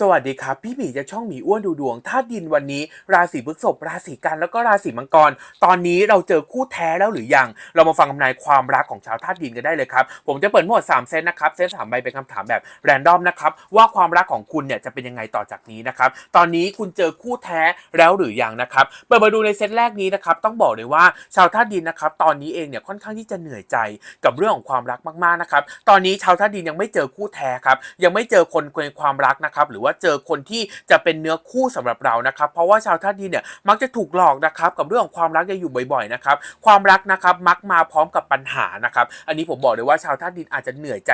สวัสดีครับ พี่หมีจากช่องหมีอ้วนดูดวงธาตุดินวันนี้ ราศีพฤษภราศีกันแล้วก็ราศีมังกร ตอนนี้เราเจอคู่แท้แล้วหรือยัง เรามาฟังคำนายความรักของชาวธาตุดินกันได้เลยครับ ผมจะเปิดทั้งหมด 3 เซตนะครับ เซตสามใบเป็นคำถามแบบแรนดอมนะครับ ว่าความรักของคุณเนี่ยจะเป็นยังไงต่อจากนี้นะครับ ตอนนี้คุณเจอคู่แท้แล้วหรือยังนะครับเปิดมาดูในเซตแรกนี้นะครับต้องบอกเลยว่าชาวธาตุดินนะครับตอนนี้เองเนี่ยค่อนข้างที่จะเหนื่อยใจกับเรื่องของความรักมากๆนะครับตอนนี้ชาวธาตุดินยังไม่เจอคู่แท้ครับยังไม่เจอคนในความรักนะครับหรือว่าเจอคนที่จะเป็นเนื้อคู่สำหรับเรานะครับเพราะว่าชาวธาตุดินเนี่ยมักจะถูกหลอกนะครับกับเรื่องของความรักจะอยู่บ่อยๆนะครับความรักนะครับมักมาพร้อมกับปัญหานะครับอันนี้ผมบอกเลยว่าชาวธาตุดินอาจจะเหนื่อยใจ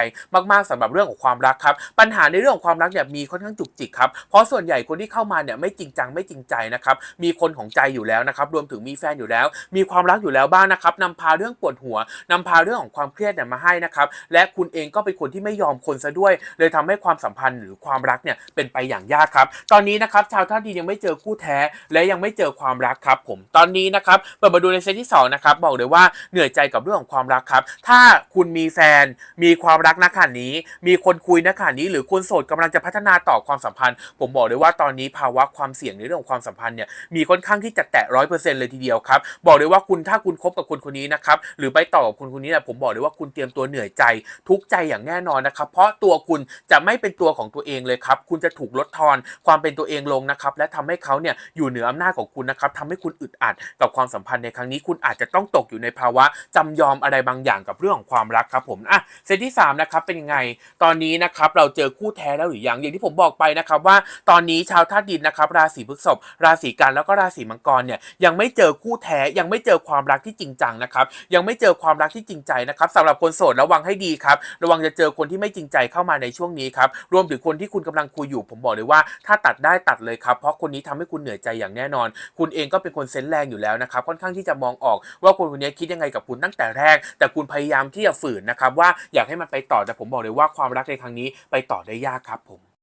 มากๆสำหรับเรื่องของความรักครับปัญหาในเรื่องของความรักเนี่ยมีค่อนข้างจุกจิกครับเพราะส่วนใหญ่คนที่เข้ามาเนี่ยไม่จริงจังไม่จริงใจนะครับมีคนของใจอยู่แล้วนะครับรวมถึงมีแฟนอยู่แล้ว มีความรักอยู่แล้วบ้างนะครับนำพาเรื่องปวดหัวนำพาเรื่องของความเครียดเนี่ยมาให้นะครับและคุณเองก็เป็นคนที่ไม่ยอมคนซะด้วย เลยทำให้ความสัมพันธ์หรือความรักเนี่ยเป็นไปอย่างยากครับ ตอนนี้นะครับชาวท่าตุดินยังไม่เจอคู่แท้ และยังไม่เจอความรักครับ ผมตอนนี้นะครับเปิดมาดูในเซตที่สองนะครับบอกเลยว่าเหนื่อยใจกับเรื่องของความรักครับ ถ้าคุณมีแฟนมีความรักณขณะนี้ มีคนคุยณขณะนี้ หรือคนโสดกำลังจะพัฒนาต่อความสัมพันธ์ ผมบอกเลยว่าตอนนี้ภาวะความเสี่ยงในเรื่องของความสัมพันธ์เนี่ยมีค่อนข้างที่จะแตะร้อยเปอร์เซ็นต์เลยทีเดียวครับบอกเลยว่าคุณถ้าคุณคบกับคนคนนี้นะครับหรือไปต่อกับคนคนนี้นี่ยผมบอกเลยว่าคุณเตรียมตัวเหนื่อยใจ ทุกใจอย่างแน่นอนนะครับเพราะตัวคุณจะไม่เป็นตัวของตัวเองเลยครับคุณจะถูกลดทอนความเป็นตัวเองลงนะครับและทำให้เขาเนี่ยอยู่เหนืออำนาจของคุณนะครับทำให้คุณอึดอัดกับความสัมพันธ์ในครั้งนี้ คุณอาจจะต้องตกอยู่ในภาวะจำยอมอะไรบางอย่างกับเรื่องของความรักครับผมอะเซตที่สามนะครับเป็นยังไงตอนนี้นะครับเราเจอคู่แท้แล้วหรือยังอย่างที่ผมบอกไปนะครับว่าตอนนี้ชาวธาตุดินนะครับราศีพฤษภราศีกันแล้วก็ราศีมังกรเนี่ยยังไม่เจอคู่แท้ยังไม่เจอความรักที่จริงจังนะครับยังไม่เจอความรักที่จริงใจนะครับสำหรับคนโสดระวังให้ดีครับระวังจะเจอคนที่ไม่จริงใจเข้ามาในช่วงนี้ครับรวมถึงคนที่คุณกำลังคุยอยู่ผมบอกเลยว่าถ้าตัดได้ตัดเลยครับเพราะคนนี้ทำให้คุณเหนื่อยใจอย่างแน่นอน คุณเองก็เป็นคนเซนแรงอยู่แล้วนะครับค่อนข้างที่จะมองออกว่าคนคนนี้คิดยังไงกับคุณตั้งแต่แรก แต่คุณพยายามที่จะฝืนนะครับว่าอยากให้มันไปต่อแต่ผมบอกเลยว่าความรักในครั้งนี้ไปต่อได้ยากครับผม